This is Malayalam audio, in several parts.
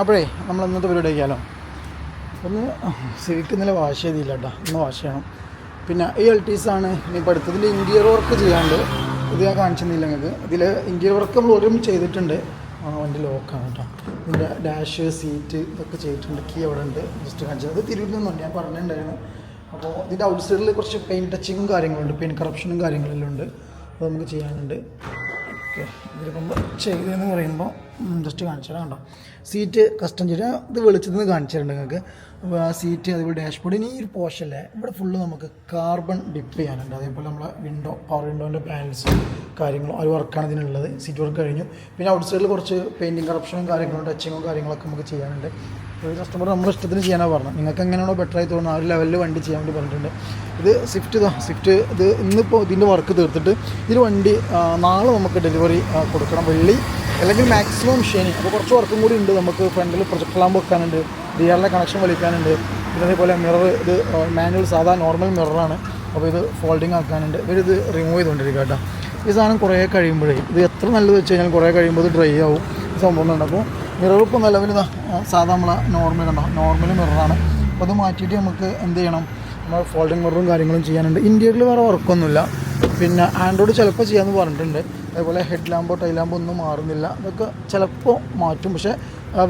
അപ്പോഴേ നമ്മൾ ഇന്നത്തെ പരിപാടി ആക്കിയാലോ ഒന്ന് സിവിക്ക് ഇന്നലെ വാഷ് ചെയ്തില്ല കേട്ടോ. ഇന്ന് വാഷ് ചെയ്യണം പിന്നെ ഈ എൽ ടീസാണ് ഇനിയിപ്പോൾ അടുത്തതിൽ ഇന്റീരിയർ വർക്ക് ചെയ്യാണ്ട് ഇത് ഞാൻ കാണിച്ചിരുന്നില്ല നിങ്ങൾക്ക്. ഇതിൽ ഇന്റീരിയർ വർക്ക് നമ്മൾ ഒരുമിച്ച് ചെയ്തിട്ടുണ്ട്. ആ വണ്ടി ലോക്കാണ് കേട്ടോ ഇതിന്റെ ഡാഷ് സീറ്റ് ഇതൊക്കെ ചെയ്തിട്ടുണ്ട്. കീ അവിടെ ഉണ്ട്. ജസ്റ്റ് കാണിച്ചത്. അത് തിരുവനന്തപുരം ഞാൻ പറഞ്ഞിട്ടുണ്ടായിരുന്നു. അപ്പോൾ ഇതിന്റെ ഔട്ട് സൈഡിൽ കുറച്ച് പെയിന്റ് ടച്ചിങ്ങും കാര്യങ്ങളുണ്ട്. പെയിന്റ് കറപ്ഷനും കാര്യങ്ങളെല്ലാം ഉണ്ട്. അത് നമുക്ക് ചെയ്യാനുണ്ട്. ഓക്കെ. ഇതിലിപ്പം ചെയ്തതെന്ന് പറയുമ്പോൾ ജസ്റ്റ് കാണിച്ചു തരാം കണ്ടോ. സീറ്റ് കസ്റ്റം ചെയ്ത് ഇത് വെളിച്ചത്തിൽ നിന്ന് കാണിച്ചു നിങ്ങൾക്ക്. അപ്പോൾ ആ സീറ്റ് അതേപോലെ ഡാഷ്ബോർഡ് ഇനി ഈ ഒരു പോർഷല്ലേ ഇവിടെ ഫുള്ള് നമുക്ക് കാർബൺ ഡിപ്പ് ചെയ്യാനുണ്ട്. അതേപോലെ നമ്മളെ വിൻഡോ പവർ വിൻഡോന്റെ പാനൽസ് കാര്യങ്ങളും ഒരു വർക്കാണ് ഇതിനുള്ളത്. സീറ്റ് വർക്ക് കഴിഞ്ഞു. പിന്നെ ഔട്ട് സൈഡിൽ കുറച്ച് പെയിന്റിങ് കറപ്ഷനും കാര്യങ്ങളും ടച്ചിങ്ങും കാര്യങ്ങളൊക്കെ നമുക്ക് ചെയ്യാനുണ്ട്. ഒരു കസ്റ്റമർ നമ്മുടെ ഇഷ്ടത്തിന് ചെയ്യാനാണ് പറഞ്ഞത്. നിങ്ങൾക്ക് എങ്ങനെയാണോ ബെറ്റർ ആയി തോന്നുന്നത് ആ ഒരു ലെവലിൽ വണ്ടി ചെയ്യാൻ വേണ്ടി പറഞ്ഞിട്ടുണ്ട്. ഇത് സ്വിഫ്റ്റ് സ്വിഫ്റ്റ് ഇത് ഇന്നിപ്പോൾ ഇതിന്റെ വർക്ക് തീർത്തിട്ട് ഇതിൽ വണ്ടി നാളെ നമുക്ക് ഡെലിവറി കൊടുക്കണം. വെള്ളി അല്ലെങ്കിൽ മാക്സിമം ശനി അപ്പോൾ കുറച്ച് വർക്കും കൂടി ഉണ്ട് നമുക്ക് ഫ്രണ്ടിൽ പ്രൊജക്ട് ലാമ്പ് വെക്കാനുണ്ട്. ഡി കണക്ഷൻ വലിക്കാനുണ്ട്. പിന്നെ അതേപോലെ മിറർ ഇത് മാനുവൽ സാധാ നോർമൽ മിററാണ് അപ്പോൾ ഇത് ഫോൾഡിങ് ആക്കാനുണ്ട്. ഇവരിത് റിമൂവ് ചെയ്തുകൊണ്ടിരിക്കുക കേട്ടോ ഈ സാധനം കുറേ കഴിയുമ്പോഴേ ഇത് എത്ര നല്ലത് വെച്ച് കഴിഞ്ഞാൽ കുറേ കഴിയുമ്പോൾ ഇത് ഡ്രൈ ആവും. ഈ സംഭവം ഉണ്ട്. അപ്പോൾ മിറർ ഇപ്പോൾ നിലവിൽ സാധാ നമ്മളെ നോർമൽ ഉണ്ടോ നോർമൽ മിററാണ് അപ്പോൾ അത് മാറ്റിയിട്ട് നമുക്ക് എന്ത് ചെയ്യണം? നമ്മൾ ഫോൾഡിങ് മിററും കാര്യങ്ങളും ചെയ്യാനുണ്ട്. ഇന്റീരിയറിൽ വേറെ വർക്കൊന്നുമില്ല പിന്നെ ആൻഡ്രോയിഡ് ചിലപ്പോൾ ചെയ്യാമെന്ന് പറഞ്ഞിട്ടുണ്ട്. അതേപോലെ ഹെഡ് ലാമ്പോ ടൈ ലാമ്പോ ഒന്നും മാറുന്നില്ല. അതൊക്കെ ചിലപ്പോൾ മാറ്റും. പക്ഷേ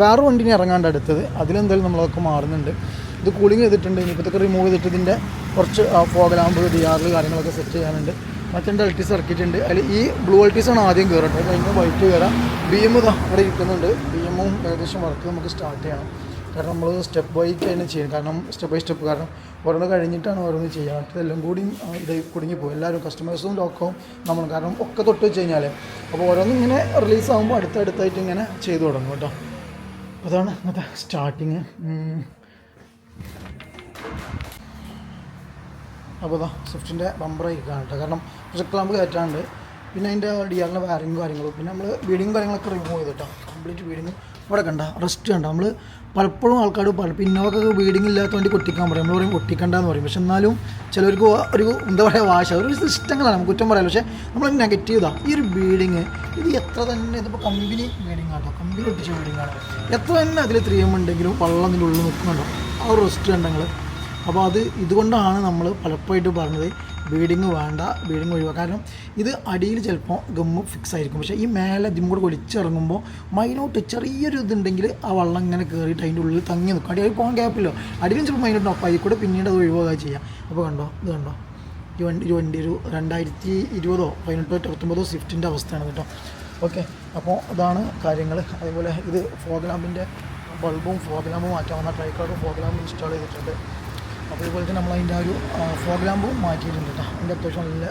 വേറെ വണ്ടിനെ ഇറങ്ങാണ്ട് അടുത്തത്. അതിലെന്തായാലും നമ്മളതൊക്കെ മാറുന്നുണ്ട്. ഇത് കൂളിംഗ് ചെയ്തിട്ടുണ്ട്. ഇനിയിപ്പോൾ ഇതൊക്കെ റിമൂവ് ചെയ്തിട്ട് ഇതിന്റെ കുറച്ച് ഫോഗ് ലാമ്പ് ഡി കാര്യങ്ങളൊക്കെ സെറ്റ് ചെയ്യാനുണ്ട്. മറ്റേ സർക്കിറ്റ് ഉണ്ട്. അതിൽ ഈ ബ്ലൂ എൽറ്റീസാണ് ആദ്യം കയറട്ടെ കഴിഞ്ഞ് വൈറ്റ് കയറാം ബി എം അവിടെ ഇരിക്കുന്നുണ്ട്. ബി എമ്മും ഏകദേശം വർക്ക് നമുക്ക് സ്റ്റാർട്ട് ചെയ്യണം. കാരണം നമ്മൾ സ്റ്റെപ്പ് ബൈ തന്നെ ചെയ്യണം കാരണം സ്റ്റെപ്പ് ബൈ സ്റ്റെപ്പ് കാരണം ഓരോന്ന് കഴിഞ്ഞിട്ടാണ് ഓരോന്ന് ചെയ്യുക. മറ്റതെല്ലാം കൂടി ഇത് കുടുങ്ങിപ്പോയി എല്ലാവരും കസ്റ്റമേഴ്സും ലോക്കവും നമ്മൾ കാരണം ഒക്കെ തൊട്ട് വെച്ച് കഴിഞ്ഞാൽ അപ്പോൾ ഓരോന്നും ഇങ്ങനെ റിലീസ് ആകുമ്പോൾ അടുത്തടുത്തായിട്ട് ഇങ്ങനെ ചെയ്തു തുടങ്ങും കേട്ടോ. അതാണ് ഇന്നത്തെ സ്റ്റാർട്ടിങ് അപ്പോൾ ഇതാ സ്വിഫ്റ്റിന്റെ ബമ്പറായി കേട്ടോ. കാരണം പ്രൊജക്ട് ലാമ്പ് കയറ്റാണ്ട് പിന്നെ അതിന്റെ ഡി ആറിന്റെ വയറിങ് കാര്യങ്ങളും. പിന്നെ നമ്മൾ ബീഡിങ് കാര്യങ്ങളൊക്കെ റിമൂവ് ചെയ്തിട്ടോ കംപ്ലീറ്റ് ബീഡിങ് ഇവിടെ കണ്ട റെസ്റ്റ് കണ്ട. നമ്മൾ പലപ്പോഴും ആൾക്കാർ പല പിന്നോക്കൊക്കെ വീടിങ് ഇല്ലാത്ത വേണ്ടി കൊട്ടിക്കാൻ പറയും. നമ്മൾ പറയും കൊട്ടിക്കണ്ടെന്ന് പറയും. പക്ഷെ എന്നാലും ചിലർക്ക് ഒരു എന്താ പറയുക വാശ. ഒരു ഇഷ്ടങ്ങളാണ്. നമുക്ക് കുറ്റം പറയാം. പക്ഷേ നമ്മൾ നെഗറ്റീവ് ഇതാണ് ഈ ഒരു ബീഡിങ് ഇത് എത്ര തന്നെ ഇതിപ്പോൾ കമ്പനി ബീഡിങ് ആട്ടോ. കമ്പനി ഒട്ടിച്ച ബീഡിങ് ആണ്. എത്ര തന്നെ അതിൽ ത്രീ ഉണ്ടെങ്കിലും വള്ളം അതിന്റെ ഉള്ളിൽ നിൽക്കുന്നുണ്ടോ. ആ ഒരു റെസ്റ്റ് കണ്ടങ്ങൾ അപ്പോൾ അത് ഇതുകൊണ്ടാണ് നമ്മൾ പലപ്പോഴായിട്ട് പറഞ്ഞത് ബീഡിങ് വേണ്ട ബീഡിങ് ഒഴിവാക്കുക കാരണം ഇത് അടിയിൽ ചിലപ്പോൾ ഗമ്മ് ഫിക്സ് ആയിരിക്കും. പക്ഷേ ഈ മേലെ ഇതും കൂടെ ഒലിച്ചിറങ്ങുമ്പോൾ മൈനോട്ട് ചെറിയൊരു ഇതുണ്ടെങ്കിൽ ആ വള്ളം ഇങ്ങനെ കയറിയിട്ട് അതിന്റെ ഉള്ളിൽ തങ്ങി നിൽക്കും. അടിയിൽ പോകാൻ ഗ്യാപ്പില്ലോ അടിയിലും ചിലപ്പോൾ മൈനോട്ട് ഒപ്പം അതിൽ കൂടെ പിന്നീട് അത് ഒഴിവാക്കുക ചെയ്യാം. അപ്പോൾ കണ്ടോ ഇത് കണ്ടോ? ഈ വണ്ടി ഒരു വണ്ടി ഒരു രണ്ടായിരത്തി ഇരുപതോ പതിനെട്ടോ ഇരുപത്തൊമ്പതോ സ്വിഫ്റ്റിന്റെ അവസ്ഥയാണ് കേട്ടോ. ഓക്കെ അപ്പോൾ അതാണ് കാര്യങ്ങൾ അതേപോലെ ഇത് ഫോഗ്ലാമ്പിന്റെ ബൾബും ഫോഗ്ലാമ്പും മാറ്റാവുന്ന ട്രൈക്കാർഡും ഫോഗ് ലാമ്പും ഇൻസ്റ്റാൾ ചെയ്തിട്ടുണ്ട്. അപ്പോൾ ഇതുപോലെ തന്നെ നമ്മൾ അതിന്റെ ആ ഒരു ഫോഗ് ലാമ്പും മാറ്റിയിട്ടുണ്ട് കേട്ടോ അതിന്റെ അത്യാവശ്യം നല്ല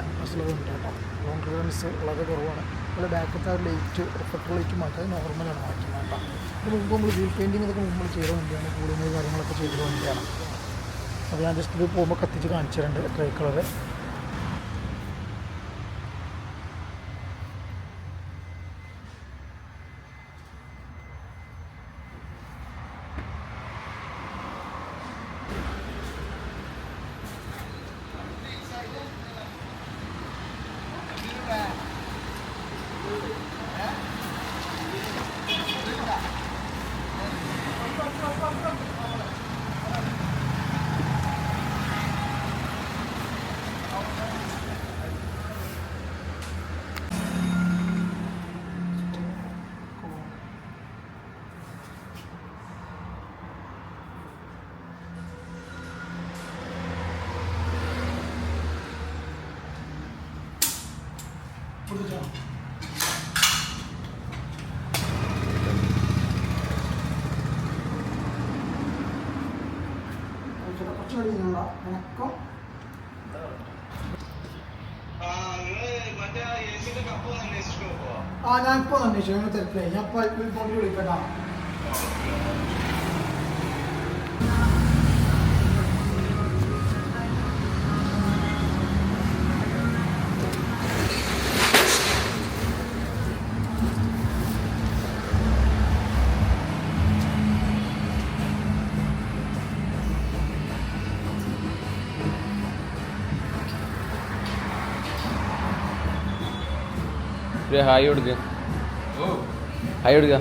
ഉണ്ട് കേട്ടോ ലോങ് ക്ലിയറൻസ് വളരെ കുറവാണ്. അതുപോലെ ബാക്കത്തെ ആ ലൈറ്റ് റിഫ്ലക്ടർ ലൈറ്റ് മാറ്റി അത് നോർമലാണ് മാറ്റുന്നത് കേട്ടോ ഇത് മുമ്പ് നമ്മൾ വീൽ പെയിന്റിങ് ഇതൊക്കെ നമ്മൾ ചെയ്ത വണ്ടിയാണ് കൂളിങ് കാര്യങ്ങളൊക്കെ ചെയ്ത വണ്ടിയാണ്. അപ്പോൾ ഞാൻ ജസ്റ്റ് ഇത് പോകുമ്പോൾ കത്തിച്ച് കാണിച്ചിട്ടുണ്ട് ട്രൈ കളറ് 보자. ഇതിനുള്ള വണക്കം. ആ ഞാൻ ഇപ്പൊ അന്വേഷിച്ചു ഞാൻ ഇപ്പോൾ ഫോണിൽ വിളിക്കട്ടാ ഒരു ഹായ് കൊടുക്ക. ഹായ് കൊടുക്ക.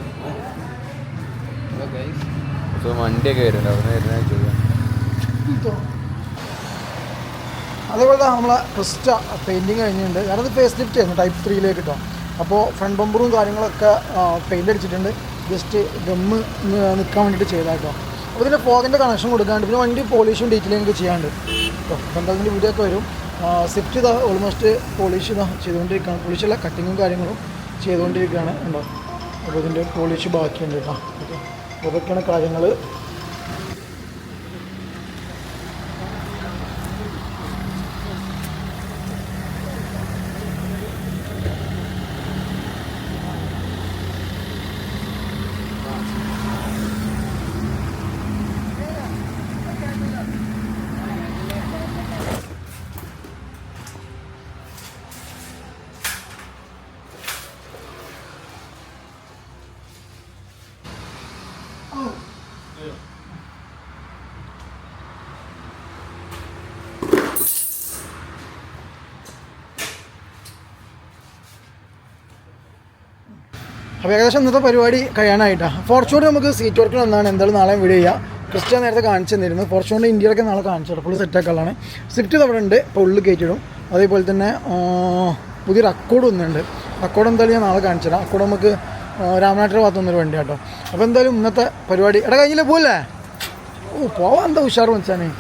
സോ വണ്ടിയൊക്കെ വരുന്നുണ്ട്. അവിടെ വരുന്ന ചോദിക്കാം അതേപോലെ തന്നെ നമ്മളെ ക്രിസ്റ്റ പെയിന്റിങ് കഴിഞ്ഞിട്ടുണ്ട്. ഇത് ഫേസ് ലിഫ്റ്റ് ആയിരുന്നു ടൈപ്പ് ത്രീയിലേക്ക് കിട്ടും അപ്പോൾ ഫ്രണ്ട് ബമ്പറും കാര്യങ്ങളൊക്കെ പെയിന്റ് അടിച്ചിട്ടുണ്ട്. ജസ്റ്റ് ഗമ്മ് നിൽക്കാൻ വേണ്ടിയിട്ട് ചെയ്താട്ടോ അപ്പോൾ ഇതിന്റെ ഫോഗിന്റെ കണക്ഷൻ കൊടുക്കാണ്ട് പിന്നെ വണ്ടി പോളിഷും ഡീറ്റെയിലിംഗ് ഒക്കെ ചെയ്യാണ്ട് അപ്പോൾ എന്തായാലും വീഡിയോ ഒക്കെ വരും. സ്വിഫ്റ്റ് ഇതാ ഓൾമോസ്റ്റ് പോളിഷ് ഇതാ ചെയ്തുകൊണ്ടിരിക്കുകയാണ്. പോളിഷല്ല കട്ടിങ്ങും കാര്യങ്ങളും ചെയ്തുകൊണ്ടിരിക്കുകയാണ്. ഉണ്ടോ അപ്പോൾ ഇതിന്റെ പോളിഷ് ബാക്കിയുണ്ട് കേട്ടോ. ഓക്കെ. അപ്പോൾ ഇതൊക്കെയാണ് കാര്യങ്ങൾ അപ്പോൾ ഏകദേശം ഇന്നത്തെ പരിപാടി കഴിയാനായിട്ടാണ് ഫോർച്യൂൺ നമുക്ക് സീറ്റ് വർക്കിൽ ഒന്നാണ് എന്തായാലും നാളെ വീഡിയോ ചെയ്യാം. ക്രിസ്റ്റ്യൻ നേരത്തെ കാണിച്ചു തന്നിരുന്നു. ഫോർച്യൂണർ ഇന്ത്യയിലൊക്കെ നാളെ കാണിച്ചു ഫുൾ സെറ്റാക്കാളാണ് സ്വിഫ്റ്റ് അവിടെ ഉണ്ട്. ഇപ്പോൾ ഉള്ളിൽ കയറ്റിടും അതേപോലെ തന്നെ പുതിയ റെക്കോർഡ് ഒന്നുണ്ട് റെക്കോർഡ് എന്തായാലും ഞാൻ നാളെ കാണിച്ചു തരാം. അക്കോഡ് നമുക്ക് രാമനാട്ടിൽ ഭാഗത്ത് നിന്നൊരു വണ്ടി കേട്ടോ അപ്പോൾ എന്തായാലും ഇന്നത്തെ പരിപാടി എടാ കഴിഞ്ഞില്ലേ? പോവല്ലേ? ഓ പോവാൻ എന്താ ഉഷാർ വെച്ചാനേ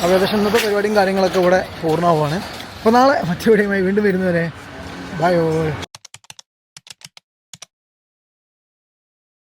അപ്പോൾ ഏകദേശം ഇന്നത്തെ പരിപാടിയും കാര്യങ്ങളൊക്കെ ഇവിടെ പൂർണമാവുകയാണ്. അപ്പോൾ നാളെ മറ്റു വീഡിയോയുമായി വീണ്ടും വരുന്നവരെ ബൈ